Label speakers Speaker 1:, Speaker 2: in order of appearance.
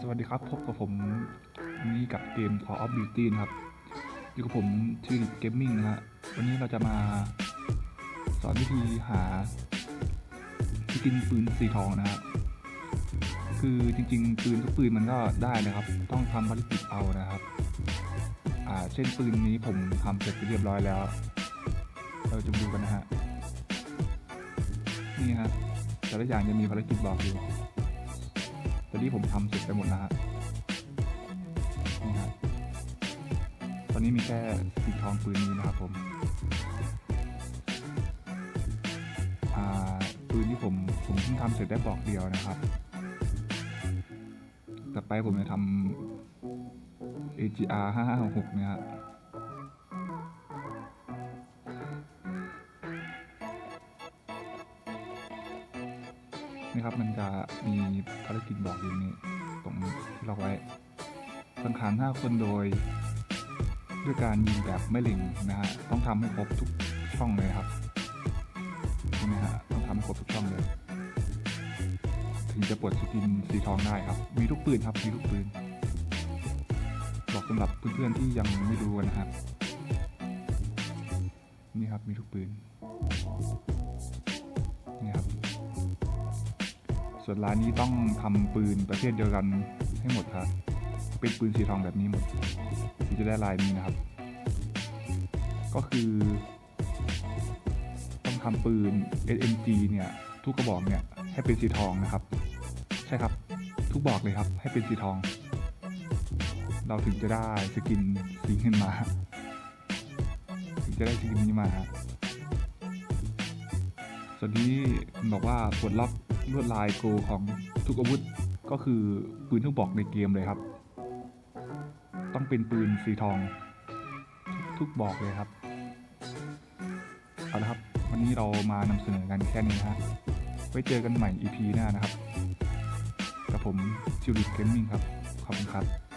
Speaker 1: สวัสดีครับ พบกับผมนนี้กับเกม Call of Duty นะครับ อยู่กับผมชื่อเกมมิ่งนะฮะวันนี้เราจะมาสอนวิธีหาที่กินปืนสีทองนะฮะคือจริง ๆ ปืนทุกปืนมันก็ได้นะครับ ต้องทำภารกิจเอานะครับ อ่าเช่นปืนนี้ผมทำเสร็จไปเรียบร้อยแล้ว เราจะดูกันนะฮะนี่ฮะแต่ละอย่างจะมีภารกิจบอกอยู่ ตอนนี้ผมทำเสร็จไปหมดแล้วฮะนี่ฮะตอนนี้มีแค่สีทองปืนนี้นะครับผมอ่าปืนที่ผมผมเพิ่งทำเสร็จได้บอกเดียวนะครับต่อไปผมจะทำ AGR 5566เนี่ยฮะ นี่ครับมันจะมีภารกิจบอกอยู่นี่ตรงที่เราไว้สังหารห้าคนโดย ด้วยการยิงแบบไม่เล็งนะฮะต้องทำให้ครบทุกช่องเลยครับใช่ไหมฮะต้องทำให้ครบทุกช่องเลย ถึงจะปลดสกินสีทองได้ครับ มีทุกปืนครับมีทุกปืน บอกสำหรับเพื่อนๆที่ยังไม่รู้นะครับนี่ครับมีทุกปืน ส่วนร้านนี้ต้องทำปืนประเภทเดียวกันให้หมดครับ เป็นปืนสีทองแบบนี้หมดถึงจะได้ลายนี้นะครับ ก็คือ ต้องทำปืน SMG เนี่ยทุกกระบอกเนี่ยให้เป็นสีทองนะครับ ใช่ครับ ทุกบอกเลยครับ ให้เป็นสีทอง เราถึงจะได้สกินสีขึ้นมา ถึงจะได้สกินนี้มาครับส่วนนี้บอกว่าปลดล็อก ลวดลายโกของทุกอาวุธก็คือปืนทุกบอกในเกมเลยครับ ต้องเป็นปืนสีทอง ทุกบอกเลยครับเอาละครับ วันนี้เรามานำเสนอกันแค่นี้นะฮะไว้เจอกันใหม่ EP หน้านะครับ กับผมจิริกเกมมิ่งครับ ขอบคุณครับ